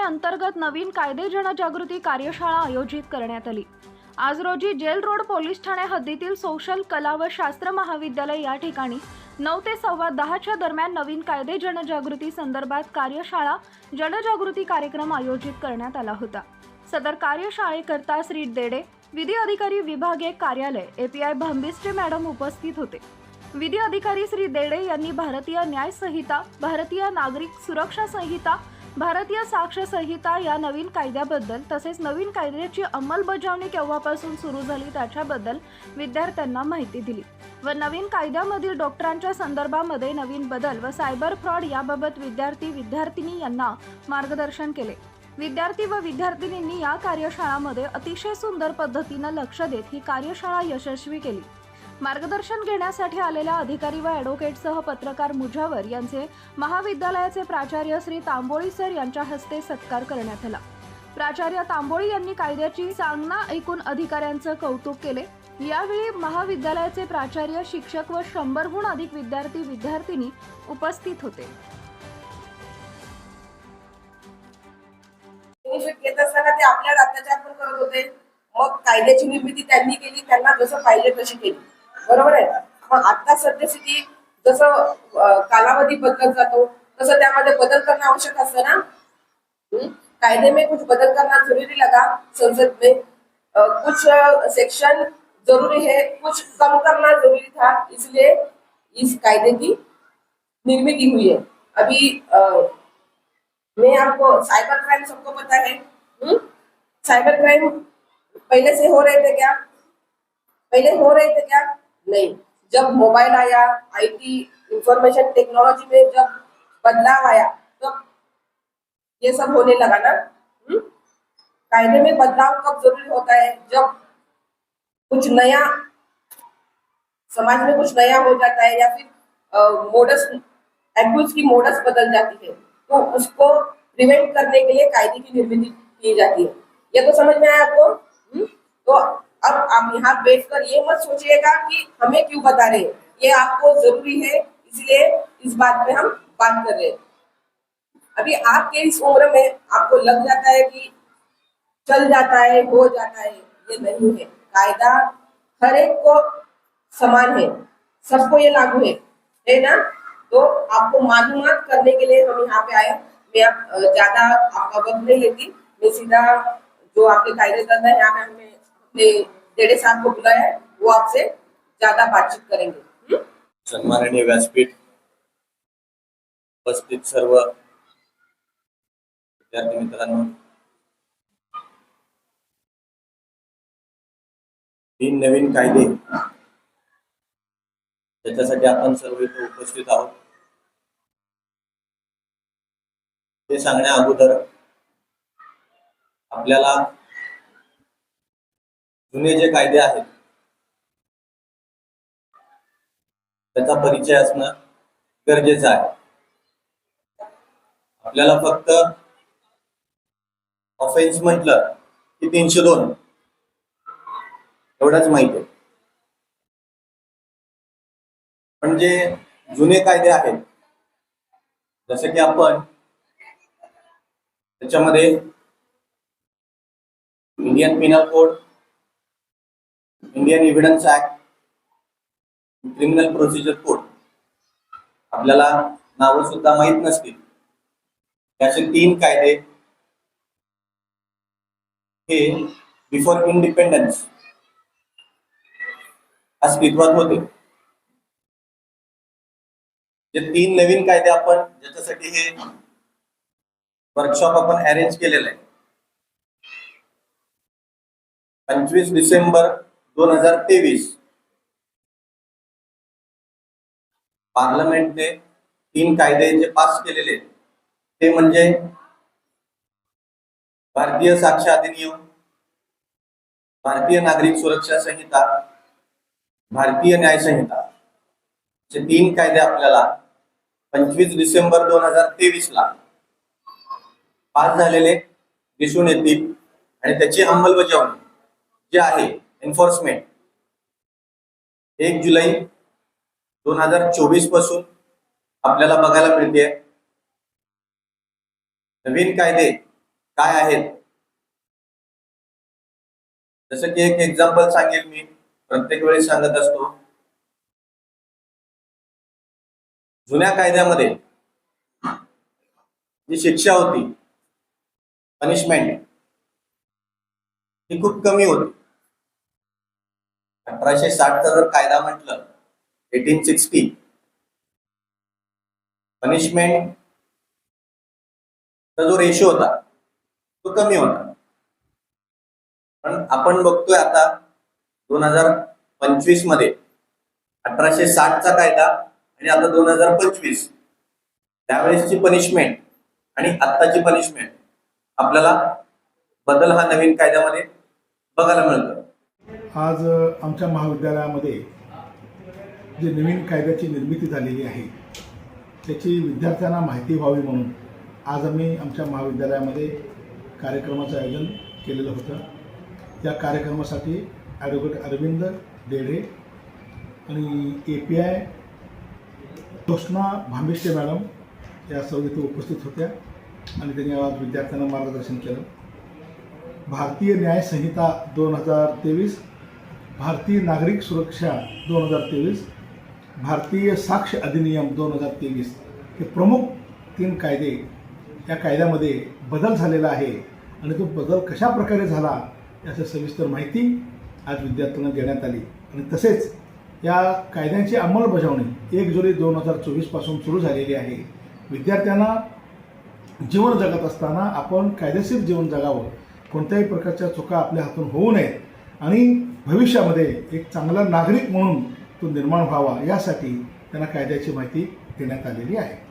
अंतर्गत नवीन कायदे जनजागृती कार्यशाळा आयोजित करण्यात आली. आज रोजी जेल रोड पोलीस ठाणे हद्दीतील सोशल कला व शास्त्र महाविद्यालय या ठिकाणी नऊ ते सव्वा दहाच्या दरम्यान नवीन कायदे जनजागृती संदर्भात कार्यशाळा जनजागृती कार्यक्रम आयोजित करण्यात आला होता. सदर कार्यशाळेकरता श्री देडे विधी अधिकारी विभाग एक कार्यालय एपीआय भांबिस्टे मॅडम उपस्थित होते. विधी अधिकारी श्री देडे यांनी भारतीय न्याय संहिता भारतीय नागरिक सुरक्षा संहिता भारतीय साक्ष संहिता या नवीन कायद्याबद्दल तसेच नवीन कायद्याची अंमलबजावणी केव्हापासून सुरू झाली त्याच्याबद्दल विद्यार्थ्यांना माहिती दिली व नवीन कायद्यामधील डॉक्टरांच्या संदर्भामध्ये नवीन बदल व सायबर फ्रॉड याबाबत विद्यार्थी विद्यार्थिनी यांना मार्गदर्शन केले. विद्यार्थी व विद्यार्थिनींनी या कार्यशाळामध्ये अतिशय सुंदर पद्धतीनं लक्ष देत ही कार्यशाळा यशस्वी केली. मार्गदर्शन घेण्यासाठी आलेल्या अधिकारी व ॲडव्होकेटसह पत्रकार मुजावर यांचे महाविद्यालयाचे प्राचार्य श्री तांबोळी सर यांच्या हस्ते सत्कार करण्यात आला. प्राचार्य तांबोळी यांनी कायद्याची सांगना ऐकून अधिकाऱ्यांचं कौतुक केले. यावेळी महाविद्यालयाचे प्राचार्य शिक्षक व शंभरहून अधिक विद्यार्थी विद्यार्थिनी उपस्थित होते. घेत असताना ते आपल्यावर अत्याचार पण करत होते. मग कायद्याची निर्मिती त्यांनी केली त्यांना जसं पाहिजे तशी केली. बरोबर मग आता सद्यस्थिती जसं कालावधी बदलत जातो तसं बदल करणं आवश्यक ना? हम्म? कायदे में कुछ बदल करना ज़रूरी लगा संसद में. अं, कुछ सेक्शन ज़रूरी है कुछ कम करना ज़रूरी था इसलिए इस कायदे की निर्मित हुई है. अभी अं, मैं आपको साइबर क्राइम सबको पता है. हम्म? साइबर क्राइम पहले से हो रहे थे क्या? पहले हो रहे थे क्या? नहीं। जब मोबाइल आया आईटी इंफॉर्मेशन टेक्नोलॉजी में जब बदलाव आया, तब ये सब होने लगा ना। हम्म? कायदे में बदलाव कब ज़रूरी होता है? जब कुछ नया, समाज में कुछ नया हो जाता है या फिर मोडस एक्यूज की मोडस बदल जाती है तो उसको प्रिवेंट करने के लिए कायदे की निर्मित की जाती है। ये तो समझ में आया आपको? हम्म? तो अब आप यहाँ बैठ कर ये मत सोचिएगा कि हमें क्यों बता रहे ये आपको ज़रूरी है, इसलिए इस बात पे हम बात कर रहे हैं। अभी आपके इस उम्र में आपको लग जाता है कि चल जाता है, हो जाता है, ये नहीं है। कायदा हर एक को समान है, सबको ये लागू है है ना? तो आपको मालूम करने के लिए हम यहाँ पे आए। मैं आप ज़्यादा आपका वक्त नहीं लेती। मैं सीधा जो आपके कायदेदार है, यहाँ पे हमने अपने जेडे साहब को बुलाया है वो आपसे ज्यादा बातचीत करेंगे। सन्माननीय व्यासपीठ उपस्थित सर्व विद्यार्थी मित्रांनो तीन नवीन कायदे त्याच्यासाठी आपण सर्व इथे उपस्थित आहोत. ते सांगण्या अगोदर आपल्याला जुने जे कायदे आहेत त्याचा परिचय असणं गरजेचं आहे. आपल्याला फक्त ऑफेन्स म्हटलं की तीनशे दोन. एवढाच माहिती आहे. पण जे जुने कायदे आहेत जसे की आपण त्याच्यामध्ये Indian penal code Indian evidence act criminal procedure code आपल्याला नावं सुद्धा माहीत नसतील. त्याचे तीन कायदे. हे बिफोर इंडिपेंडन्स अस्तित्वात होते. जे तीन नवीन कायदे आपण ज्याच्यासाठी हे वर्कशॉप आपण अरेंज केलेलं आहे. पंचवीस डिसेंबर दोन हजार तेवीस. पार्लमेंटने तीन कायदे जे पास केलेले. ते म्हणजे भारतीय साक्ष अधिनियम भारतीय नागरिक सुरक्षा संहिता भारतीय न्याय संहिता. असे तीन कायदे आपल्याला पंचवीस डिसेंबर दोन हजार तेवीस ला पास झालेले दिसून येतील आणि त्याची अंमलबजावणी जी आहे एन्फोर्समेंट एक जुलै दोन हजार चोवीसपासून आपल्याला बघायला मिळते नवीन कायदे काय आहेत? जसं की एक एक्झाम्पल सांगेल मी. प्रत्येक वेळी सांगत असतो. जुन्या कायद्यामध्ये जी शिक्षा होती पनिशमेंट ही खूप कमी होती. अठराशे साठचा जर कायदा म्हटलं एटीन सिक्स्टी पनिशमेंट चा जो रेशो होता तो कमी होता. पण आपण बघतोय आता दोन हजार पंचवीसमध्ये अठराशे साठचा कायदा आणि आता दोन हजार पंचवीस त्यावेळेसची पनिशमेंट आणि आत्ताची पनिशमेंट आपल्याला बदल हा नवीन कायद्यामध्ये बघायला मिळतो आज आमच्या महाविद्यालयामध्ये जे नवीन कायद्याची निर्मिती झालेली आहे त्याची विद्यार्थ्यांना माहिती व्हावी म्हणून आज आम्ही आमच्या महाविद्यालयामध्ये कार्यक्रमाचं आयोजन केलेलं होतं. या कार्यक्रमासाठी ॲडव्होकेट अरविंद डेढे आणि A P I Joshna Bhambishte madam या सर्व इथे उपस्थित होत्या आणि त्यांनी आज विद्यार्थ्यांना मार्गदर्शन केलं. भारतीय न्यायसंहिता दोन हजार तेवीस भारतीय नागरिक सुरक्षा दोन हजार तेवीस भारतीय साक्ष अधिनियम दोन हजार तेवीस हे प्रमुख तीन कायदे या कायद्यामध्ये बदल झालेला आहे आणि तो बदल कशा प्रकारे झाला याची सविस्तर माहिती आज विद्यार्थ्यांना देण्यात आली. आणि तसेच या कायद्यांची अंमलबजावणी एक जुलै दोन हजार चोवीसपासून सुरू झालेली आहे. विद्यार्थ्यांना जीवन जगत असताना आपण कायदेशीर जीवन जगावं. कोणत्याही प्रकारच्या चुका आपल्या हातून होऊ नयेत. आणि भविष्यामध्ये एक चांगला नागरिक म्हणून तो निर्माण व्हावा यासाठी त्यांना कायद्याची माहिती देण्यात आलेली आहे.